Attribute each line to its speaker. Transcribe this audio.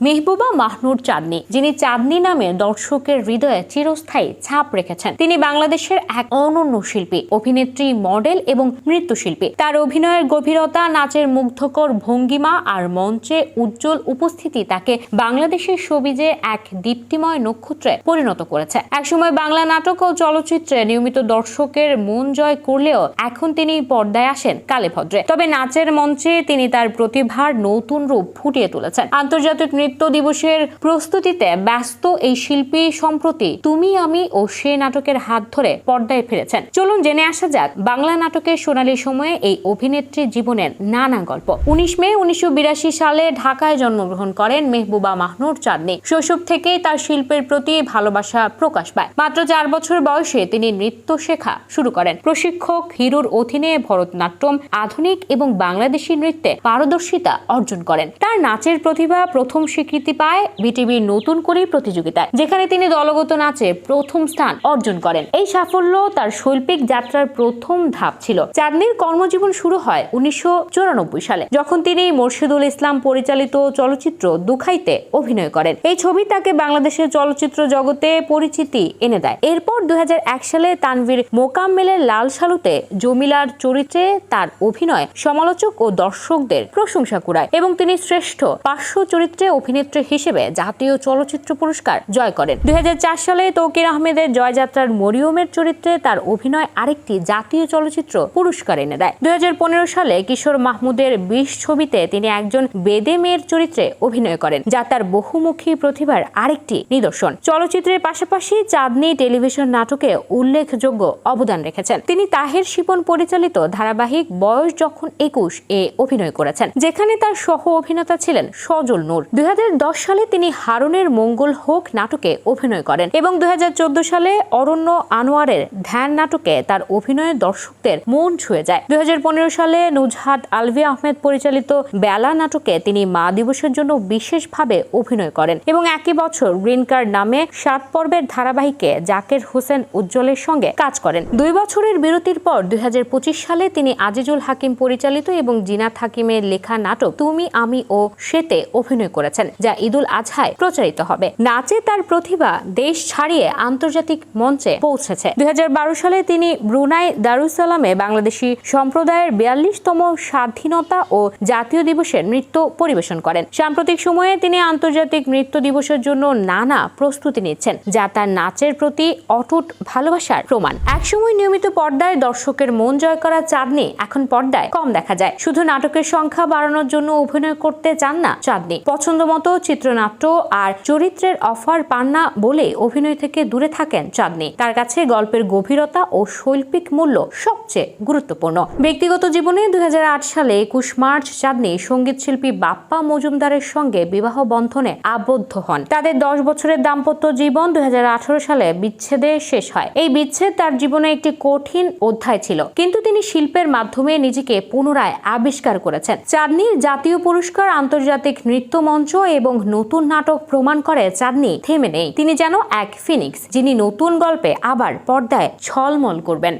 Speaker 1: মেহবুবা মাহনুর চাঁদনি, যিনি চাঁদনি নামে দর্শকের হৃদয়ে চিরস্থায়ী ছাপ রেখেছেন। তিনি বাংলাদেশের এক অনন্য শিল্পী, অভিনেত্রী, মডেল এবং নৃত্যশিল্পী। তার অভিনয়ের গভীরতা, নাচের মুগ্ধকর ভঙ্গিমা আর মঞ্চে উজ্জ্বল উপস্থিতি তাকে বাংলাদেশের সবিজে এক দীপ্তিময় নক্ষত্রে পরিণত করেছে। একসময় বাংলা নাটক ও চলচ্চিত্রে নিয়মিত দর্শকের মন জয় করলেও এখন তিনি পর্দায় আসেন কালেভদ্রে। তবে নাচের মঞ্চে তিনি তার প্রতিভার নতুন রূপ ফুটিয়ে তুলেছেন। আন্তর্জাতিক নৃত্য দিবসের প্রস্তুতিতে ব্যস্ত এই শিল্পী সম্প্রতি তুমি, আমি ও সে নাটকের হাত ধরে পর্দায় ফিরেছেন। চলুন জেনে আসা যাক বাংলা নাটকের সোনালী সময়ে এই অভিনেত্রী জীবনের নানা গল্প। উনিশ মে উনিশশো সালে ঢাকায় জন্মগ্রহণ করেন মেহবুবা মাহনুর চাঁদনি। শৈশব থেকেই তার শিল্পের প্রতি ভালোবাসা প্রকাশ পায়। মাত্র চার বছর বয়সে তিনি নৃত্য শেখা শুরু করেন। প্রশিক্ষক, হিরুর অধীনে ভরতনাট্যম, আধুনিক এবং বাংলাদেশি নৃত্যে পারদর্শিতা অর্জন করেন। তার নাচের প্রতিভা প্রথম স্বীকৃতি পায় বিটিভির নতুন করে প্রতিযোগিতায়, যেখানে তিনি দলগত নাচে প্রথম স্থান অর্জন করেন। এই সাফল্য তার শৈল্পিক যাত্রার প্রথম ধাপ ছিল। চাঁদনির কর্মজীবন শুরু হয় উনিশশো চুরানব্বই সালে, যখন তিনি মোর্শেদুল ইসলাম পরিচালিত চলচ্চিত্র দুখাইতে অভিনয় করেন। এই ছবি তাকে বাংলাদেশের চলচ্চিত্র জগতে পরিচিতি এনে দেয়। এরপর দুই হাজার এক সালে তানভীর মোকাম্মেলের লাল সালুতে জমিলার চরিত্রে তার অভিনয় সমালোচক ও দর্শকদের প্রশংসা কুড়ায় এবং তিনি শ্রেষ্ঠ পার্শ্ব চরিত্রে অভিনেত্রী হিসেবে জাতীয় চলচ্চিত্র পুরস্কার জয় করেন। দুই হাজার চার সালে তৌকির আহমেদের জয়যাত্রার মরিয়মের চরিত্রে তার অভিনয় আরেকটি জাতীয় চলচ্চিত্র পুরস্কার এনে দেয়। দুই হাজার পনেরো সালে কিশোর মাহমুদের বিশ ছবিতে তিনি একজন বেদে মেয়ের চরিত্রে অভিনয় করেন, যা তার বহুমুখী প্রতিভার আরেকটি নিদর্শন। চলচ্চিত্রের পাশাপাশি চাঁদনি টেলিভিশন নাটকে উল্লেখযোগ্য অবদান রেখেছেন। তিনি তাহের শিপন পরিচালিত ধারাবাহিক বয়স যখন একুশ এ অভিনয় করেছেন, যেখানে তার সহ অভিনেতা ছিলেন সজল নূর। দু হাজার সালে তিনি হারুনের মঙ্গল হোক নাটকে অভিনয় করেন এবং দুই হাজার চোদ্দ সালে অরণ্য আনোয়ারের ধ্যান নাটকে তার অভিনয়ে দর্শকদের মন ছুঁয়ে যায়। দুই হাজার পনেরো সালে নুজহাত আলভি আহমেদ পরিচালিত বেলা নাটকে তিনি মা দিবসের জন্য বিশেষভাবে অভিনয় করেন এবং একই বছর গ্রিন কার্ড নামে সাত পর্বের ধারাবাহিকে জাকের হোসেন উজ্জ্বলের সঙ্গে কাজ করেন। দুই বছরের বিরতির পর দুই হাজার পঁচিশ সালে তিনি আজিজুল হাকিম পরিচালিত এবং জিনাত হাকিমের লেখা নাটক তুমি, আমি ও সেতে অভিনয় করেছেন। যা ঈদুল আজহায় প্রচারিত হবে। নাচে তার প্রতিভা দেশ ছাড়িয়ে আন্তর্জাতিক মঞ্চে পৌঁছেছে। দুই সালে তিনি ব্রুনাই দারুসালামে বাংলাদেশি সম্প্রদায়ের বিয়াল্লিশতম স্বাধীনতা ও জাতীয় দিবসের নৃত্য পরিবেশন করেন। সাম্প্রতিক সময়ে তিনি আন্তর্জাতিক নৃত্য দিবসের জন্য নানা প্রস্তুতি নিচ্ছেন, যা তার নাচের প্রতি অটুট ভালোবাসার প্রমাণ। একসময় নিয়মিত পর্দায় দর্শকের মন জয় করা চাঁদনি এখন পর্দায় কম দেখা যায়। শুধু নাটকের সংখ্যা বাড়ানোর জন্য অভিনয় করতে চান না চাঁদনি। পছন্দ মতো চিত্রনাট্য আর চরিত্রের অফার পান না বলে অভিনয় থেকে দূরে থাকেন চাঁদনি। তার কাছে গল্পের গভীরতা ও শৈল্পিক মূল্য সবচেয়ে গুরুত্বপূর্ণ। ব্যক্তিগত জীবনে দু হাজার আট সালে একুশ মার্চ চাঁদনি সংগীত শিল্পী বাপ্পা মজুমদারের সঙ্গে বিবাহ বন্ধনে আবদ্ধ হন। তাদের দশ বছরের দাম্পত্য জীবন দুই হাজার আঠারো সালে বিচ্ছেদে শেষ হয়। এই বিচ্ছেদ তার জীবনে একটি কঠিন অধ্যায় ছিল। কিন্তু তিনি শিল্পের মাধ্যমে নিজেকে পুনরায় আবিষ্কার করেছেন। চাঁদনির জাতীয় পুরস্কার আন্তর্জাতিক নৃত্য মঞ্চ এবং নতুন নাটক প্রমাণ করে চাঁদনি থেমে নেই। তিনি যেন এক ফিনিক্স, যিনি নতুন গল্পে আবার পর্দায় ছলমল করবেন।